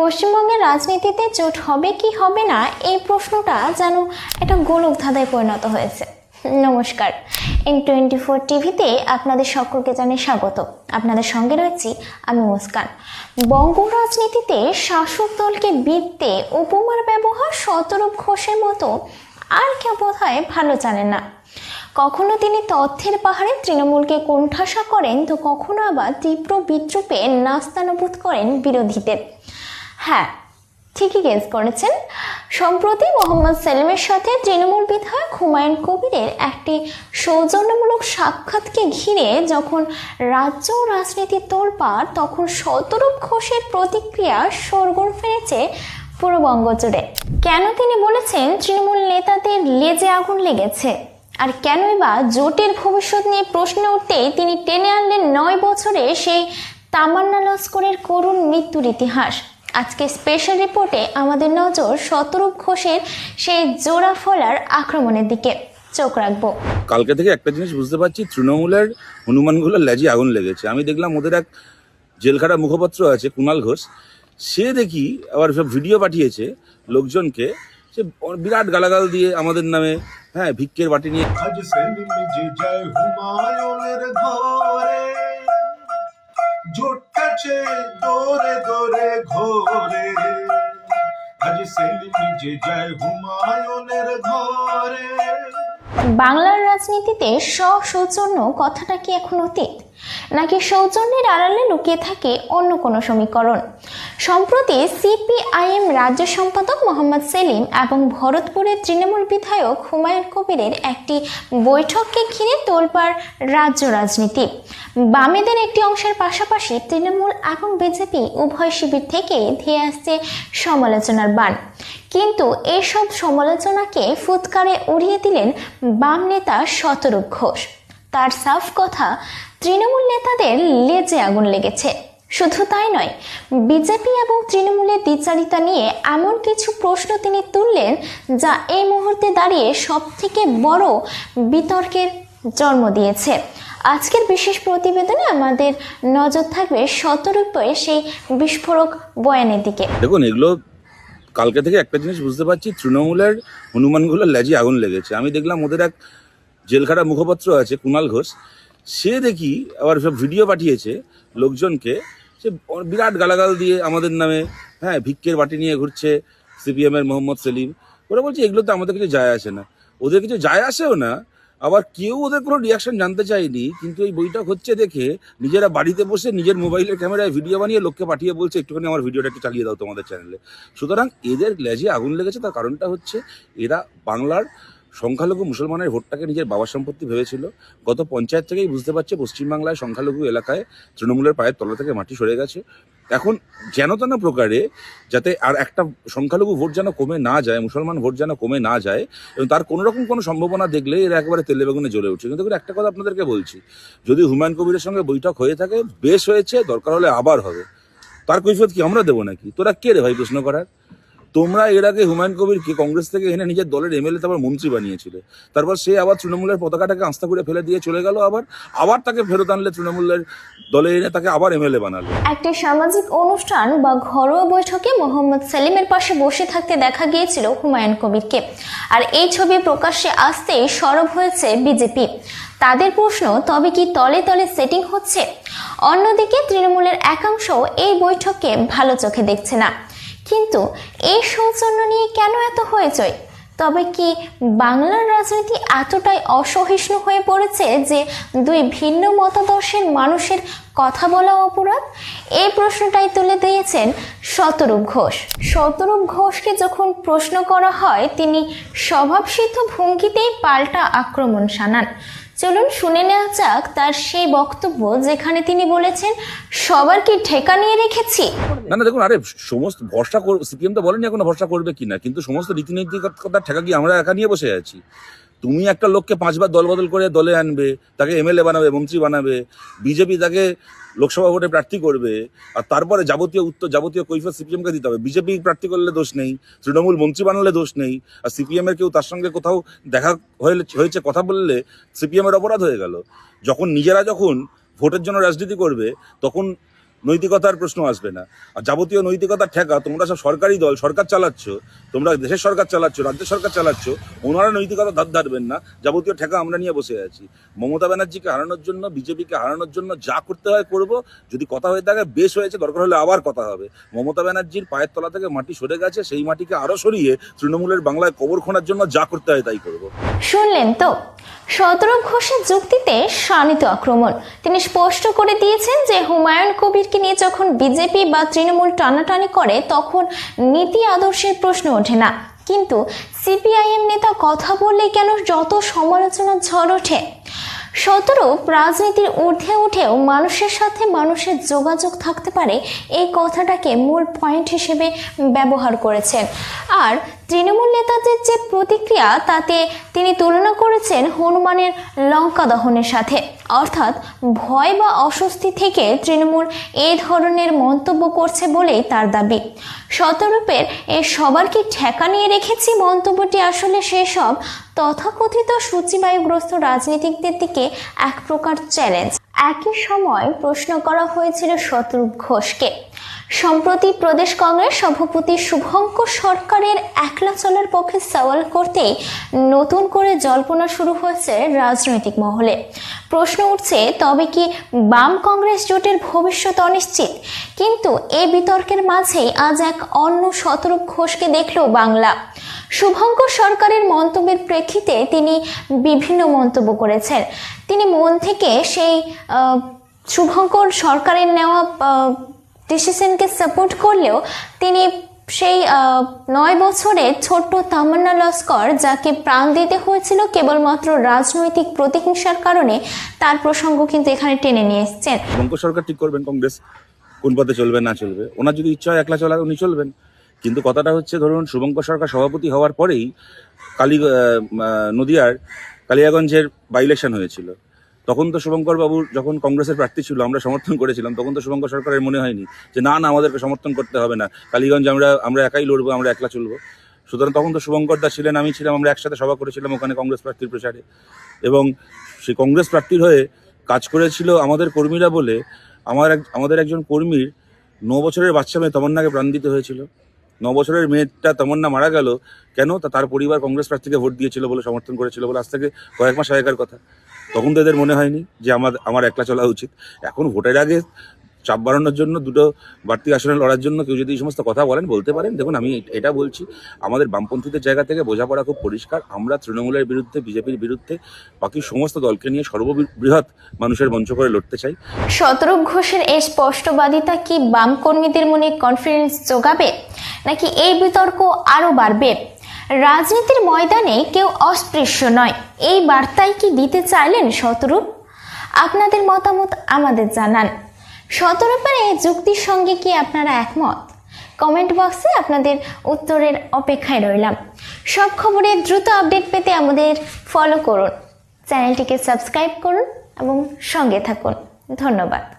পশ্চিমবঙ্গের রাজনীতিতে জোট হবে কি হবে না, এই প্রশ্নটা যেন একটা গোলক ধাঁধায় পরিণত হয়েছে। নমস্কার। এন টোয়েন্টি ফোর টিভিতে আপনাদের সকলকে জানাই স্বাগত। আপনাদের সঙ্গে রয়েছি আমি মুস্কান। বঙ্গ রাজনীতিতে শাসক দলকে বিদতে উপমার ব্যবহার শতরূপ ঘোষের মতো আর কেউ বোধ হয় ভালো জানেন না। কখনো তিনি তথ্যের পাহাড়ে তৃণমূলকে কোণঠাসা করেন, তো কখনো আবার তীব্র বিদ্রুপে নাস্তানুভূত করেন বিরোধীদের। হ্যাঁ ঠিকই গেস করেছেন। সম্প্রতি মোহাম্মদ সেলিমের সাথে তৃণমূল বিধায়ক হুমায়ুন কবিরের একটি সৌজন্যমূলক সাক্ষাৎকে ঘিরে যখন রাজ্য রাজনীতি তোলপাড়, তখন শতরূপ ঘোষের প্রতিক্রিয়া সরগোল ফেলেছে পুরো জুড়ে। কেন তিনি বলেছেন তৃণমূল নেতাদের লেজে আগুন লেগেছে? আর কেনই বা জোটের ভবিষ্যৎ নিয়ে প্রশ্ন উঠতেই তিনি টেনে আনলেন নয় বছরে সেই তামান্না লস্করের করুণ মৃত্যুর ইতিহাস। আজকে স্পেশাল রিপোর্টে আমাদের নজর শতরূপ ঘোষের সেই জোড়া ফলার আক্রমণের দিকে। চোখ রাখব। কালকে থেকে একটা জিনিস বুঝতে পারছি তৃণমূলের হনুমানগুলোর ল্যাজি আগুন লেগেছে। আমি দেখলাম ওদের এক জেলখাটা মুখপাত্র আছে কুণাল ঘোষ। সে দেখি আবার সব ভিডিও পাঠিয়েছে লোকজনকে সে বিরাট গালাগাল দিয়ে আমাদের নামে হ্যাঁ ভিক্ষের বাটি নিয়ে আজ জোটাছে দোরে দোরে ঘোরে। আজ সেলিম যে যায় হুমায়ুনের ঘরে। বাংলার রাজনীতিতে সৌজন্য কথাটা কি এখন অতীত? নাকি সৌজন্যের আড়ালে লুকিয়ে থাকে অন্য কোনো সমীকরণ? সম্প্রতি সিপিআইএম রাজ্য সম্পাদক মোহাম্মদ সেলিম এবং ভরতপুরের তৃণমূল বিধায়ক হুমায়ুন কবিরের একটি বৈঠককে ঘিরে তোলপাড় রাজ্য রাজনীতি। বামেদের একটি অংশের পাশাপাশি তৃণমূল এবং বিজেপি উভয় শিবির থেকে ধেয়ে আসছে সমালোচনার বান কিন্তু এসব সমালোচনাকে ফুৎকারে উড়িয়ে দিলেন বাম নেতা শতরূপ ঘোষ। তার সাফ কথা, তৃণমূল নেতাদের লেজে আগুন লেগেছে। শুধু তাই নয়, বিজেপি এবং তৃণমূলের দ্বিচারিতা নিয়ে এমন কিছু প্রশ্ন তিনি তুললেন যা এই মুহূর্তে দাঁড়িয়ে সব থেকে বড় বিতর্কের জন্ম দিয়েছে। আজকের বিশেষ প্রতিবেদনে আমাদের নজর থাকবে শতরূপের সেই বিস্ফোরক বয়ানের দিকে। দেখুন, এগুলো কালকে থেকে একটা জিনিস বুঝতে পারছি, তৃণমূলের হনুমানগুলোর ল্যাজি আগুন লেগেছে। আমি দেখলাম ওদের এক জেলখাটা মুখপাত্র আছে, কুণাল ঘোষ। সে দেখি আবার সব ভিডিও পাঠিয়েছে লোকজনকে, সে বিরাট গালাগাল দিয়ে আমাদের নামে হ্যাঁ ভিক্ষের বাটি নিয়ে ঘুরছে সিপিএমের মোহাম্মদ সেলিম। ওরা বলছে এগুলো তো আমাদের কিছু যায় আসে না। ওদের কিছু যায় আসেও না আবার কেউ ওদের কোনো রিয়াকশন জানতে চায়নি, কিন্তু এই বইটা হচ্ছে দেখে নিজেরা বাড়িতে বসে নিজের মোবাইলের ক্যামেরায় ভিডিও বানিয়ে লোককে পাঠিয়ে বলছে, একটুখানি আমার ভিডিওটা একটু চালিয়ে দাও তোমাদের চ্যানেলে সুতরাং এদের লেজে আগুন লেগেছে, তার কারণটা হচ্ছে এরা বাংলার সংখ্যালঘু মুসলমানের ভোটটাকে নিজের বাবার সম্পত্তি ভেবেছিল। গত পঞ্চায়েত থেকেই বুঝতে পারছে, পশ্চিমবাংলায় সংখ্যালঘু এলাকায় তৃণমূলের পায়ের তলা থেকে মাটি সরে গেছে। এখন যেন তেন প্রকারে যাতে আর একটা সংখ্যালঘু ভোট যেন কমে না যায়, মুসলমান ভোট যেন কমে না যায়, এবং তার কোনো রকম কোনো সম্ভাবনা দেখলে এরা একেবারে তেলে বেগুনে জ্বলে উঠছে। কিন্তু একটা কথা আপনাদেরকে বলছি, যদি হুমায়ুন কবিরের সঙ্গে বৈঠক হয়ে থাকে, বেশ হয়েছে, দরকার হলে আবার হবে। তার কৈফিয়ত কি আমরা দেবো নাকি? তোরা কে রে ভাই প্রশ্ন করার? তোমরা এর আগে হুমায়ুন কবিরকে কংগ্রেস থেকে এনে নিজের দলের এমএলএ তারপর মন্ত্রী বানিয়েছিলে। তারপর সে আবার তৃণমূলের পতাকাটাকে আস্থা করে ফেলে দিয়ে চলে গেল আবার। আবার তাকে ফেরত আনলে তৃণমূলের দলে এনে তাকে আবার এমএলএ বানালো। একটি সামাজিক অনুষ্ঠান বা ঘরোয়া বৈঠকে মোহাম্মদ সেলিমের পাশে বসে থাকতে দেখা গিয়েছিল হুমায়ুন কবিরকে। আর এই ছবি প্রকাশ্যে আসতেই সরব হয়েছে বিজেপি তাদের প্রশ্ন, তবে কি তলে তলে সেটিং হচ্ছে? অন্যদিকে তৃণমূলের একাংশ এই বৈঠককে ভালো চোখে দেখছে না। কিন্তু এই সৌজন্য নিয়ে কেন এত হয়েছে তবে কি বাংলার রাজনীতি এতটাই অসহিষ্ণু হয়ে পড়েছে যে দুই ভিন্ন মতাদর্শের মানুষের কথা বলা অপরাধ? এই প্রশ্নটাই তুলে দিয়েছেন শতরূপ ঘোষ। শতরূপ ঘোষকে যখন প্রশ্ন করা হয়, তিনি স্বভাবসিদ্ধ ভঙ্গিতেই পাল্টা আক্রমণ শানান। চলুন শুনে নেওয়া যাক তার সেই বক্তব্য যেখানে তিনি বলেছেন, সবার কি ঠেকা নিয়ে রেখেছি? না না, দেখুন, আরে, সমস্ত ভরসা সিপিএম তো বলেনি এখন ভরসা করবে কিনা, কিন্তু সমস্ত রীতিনৈতিকতার ঠেকা কি আমরা একা নিয়ে বসে আছি? তুমি একটা লোককে পাঁচবার দল বদল করে দলে আনবে, তাকে এমএলএ বানাবে, মন্ত্রী বানাবে, বিজেপি তাকে লোকসভা ভোটে প্রার্থী করবে, আর তারপরে যাবতীয় উত্তর, যাবতীয় কৈফিয়ত সিপিএমকে দিতে হবে। বিজেপি প্রার্থী করলে দোষ নেই, তৃণমূল মন্ত্রী বানালে দোষ নেই, আর সিপিএমের কেউ তার সঙ্গে কোথাও দেখা হয়ে- হয়েছে কথা বললে সিপিএমের অপরাধ হয়ে গেল। যখন নিজেরা যখন ভোটের জন্য রাজনীতি করবে, তখন নৈতিকতার প্রশ্ন আসবে না। আর যাবতীয় নৈতিকতার ঠেকা, তোমরা সব সরকারি দল, সরকার চালাচ্ছ, তোমরা দেশের সরকার চালাচ্ছ রাজ্য সরকার চালাচ্ছ, ওনারা নৈতিকতা ধার ধারবেন না। যাবতীয় ঠেকা আমরা নিয়ে বসে আছি। মমতা ব্যানার্জিকে হারানোর জন্য, বিজেপিকে হারানোর জন্য যা করতে হয় করব। যদি কথা হয়ে থাকে, বেশ হয়েছে, দরকার হলে আবার কথা হবে। মমতা ব্যানার্জির পায়ের তলা থেকে মাটি সরে গেছে, সেই মাটিকে আরও সরিয়ে তৃণমূলের বাংলায় কবর খোঁড়ার জন্য যা করতে হয় তাই করব। শুনলেন তো? শতরূপ ঘোষের যুক্তিতে শানিত আক্রমণ। তিনি স্পষ্ট করে দিয়েছেন যে হুমায়ুন কবিরকে নিয়ে যখন বিজেপি বা তৃণমূল টানাটানি করে, তখন নীতি আদর্শের প্রশ্ন ওঠে না। কিন্তু সিপিআইএম নেতা কথা বললে কেন যত সমালোচনার ঝড় ওঠে? শতরূপ রাজনীতির ঊর্ধ্বে উঠেও মানুষের সাথে মানুষের যোগাযোগ থাকতে পারে, এই কথাটাকে মূল পয়েন্ট হিসেবে ব্যবহার করেছেন। আর তৃণমূল নেতাদের যে প্রতিক্রিয়া, তাতে তিনি তুলনা করেছেন হনুমানের লঙ্কা দহনের সাথে। অর্থাৎ ভয় বা অস্বস্তি থেকে তৃণমূল এই ধরনের মন্তব্য করছে বলেই তার দাবি। শতরূপের এ সবার কি ঠেকা নিয়ে রেখেছি মন্তব্যটি আসলে সেসব? তথাকথিত সূচিবায়ুগ্রস্ত রাজনীতিকদের দিকে এক প্রকার চ্যালেঞ্জ একই সময় প্রশ্ন করা হয়েছিল শতরূপ ঘোষকে। সম্প্রতি প্রদেশ কংগ্রেস সভাপতি শুভঙ্কর সরকারের একলা চলার পক্ষে সওয়াল করতেই নতুন করে জল্পনা শুরু হয়েছে রাজনৈতিক মহলে। প্রশ্ন উঠছে, তবে কি বাম কংগ্রেস জোটের ভবিষ্যৎ অনিশ্চিত? কিন্তু এই বিতর্কের মাঝেই আজ এক অন্য শতরূপ ঘোষকে দেখল বাংলা। শুভঙ্কর সরকারের মন্তব্যের প্রেক্ষিতে তিনি বিভিন্ন মন্তব্য করেছেন। তিনি মন থেকে সেই শুভঙ্কর সরকারের নেওয়া ডিসিশনকে সাপোর্ট করলেও তিনি সেই নয় বছরে ছোট্ট তামান্না লস্কর যাকে প্রাণ দিতে হয়েছিল কেবলমাত্র রাজনৈতিক প্রতিহিংসার কারণে, তার প্রসঙ্গ কিন্তু এখানে টেনে নিয়ে এসছেন। শুভঙ্কর সরকার ঠিক করবেন, কংগ্রেস কোন পথে চলবে, না চলবে। ওনার যদি ইচ্ছা হয় একলা চলা উনি চলবেন। কিন্তু কথাটা হচ্ছে, ধরুন, শুভঙ্কর সরকার সভাপতি হওয়ার পরেই কালী নদিয়ার কালিয়াগঞ্জের বাই ইলেকশন হয়েছিল। তখন তো শুভঙ্কর বাবুর যখন কংগ্রেসের প্রার্থী ছিল, আমরা সমর্থন করেছিলাম, তখন তো শুভঙ্কর সরকারের মনে হয়নি যে না না, আমাদেরকে সমর্থন করতে হবে না। কালীগঞ্জ আমরা আমরা একাই লড়বো, আমরা একলা চলবো। সুতরাং তখন তো শুভঙ্কর দা ছিলেন, আমি ছিলাম, আমরা একসাথে সভা করেছিলাম ওখানে কংগ্রেস প্রার্থীর প্রচারে। এবং সেই কংগ্রেস প্রার্থীর হয়ে কাজ করেছিল আমাদের কর্মীরা বলে, আমার আমাদের একজন কর্মীর ন বছরের বাচ্চা মেয়ে তমন্নাকে প্রাণ দিতে হয়েছিল। ন বছরের মেয়েটা তমন্না মারা গেল, কেন? তা তার পরিবার কংগ্রেস প্রার্থীকে ভোট দিয়েছিল বলে সমর্থন করেছিল বলে আজ থেকে কয়েক মাস আগেকার কথা। তখন তাদের মনে হয়নি যে আমার আমার একলা চলা উচিত। এখন ভোটের আগে চাপ বাড়ানোর জন্য, দুটো বাড়তি আসনে লড়ার জন্য কেউ যদি এই সমস্ত কথা বলেন, বলতে পারেন। দেখুন, আমি এটা বলছি, আমাদের বামপন্থীদের জায়গা থেকে বোঝাপড়া খুব পরিষ্কার। আমরা তৃণমূলের বিরুদ্ধে, বিজেপির বিরুদ্ধে বাকি সমস্ত দলকে নিয়ে সর্ববৃহৎ মানুষের মঞ্চ করে লড়তে চাই। শতরূপ ঘোষের এই স্পষ্টবাদিতা কি বাম কর্মীদের মনে কনফিডেন্স যোগাবে? নাকি এই বিতর্ক আরও বাড়বে? রাজনীতির ময়দানে কেউ অস্পৃশ্য নয়। এই বার্তাই কি দিতে চাইলেন শতরূপ? আপনাদের মতামত আমাদের জানান। শতরূপের পারে যুক্তির সঙ্গে কি আপনারা একমত? কমেন্ট বক্সে আপনাদের উত্তরের অপেক্ষায় রইলাম। সব খবরের দ্রুত আপডেট পেতে আমাদের ফলো করুন। চ্যানেলটিকে সাবস্ক্রাইব করুন এবং সঙ্গে থাকুন। ধন্যবাদ।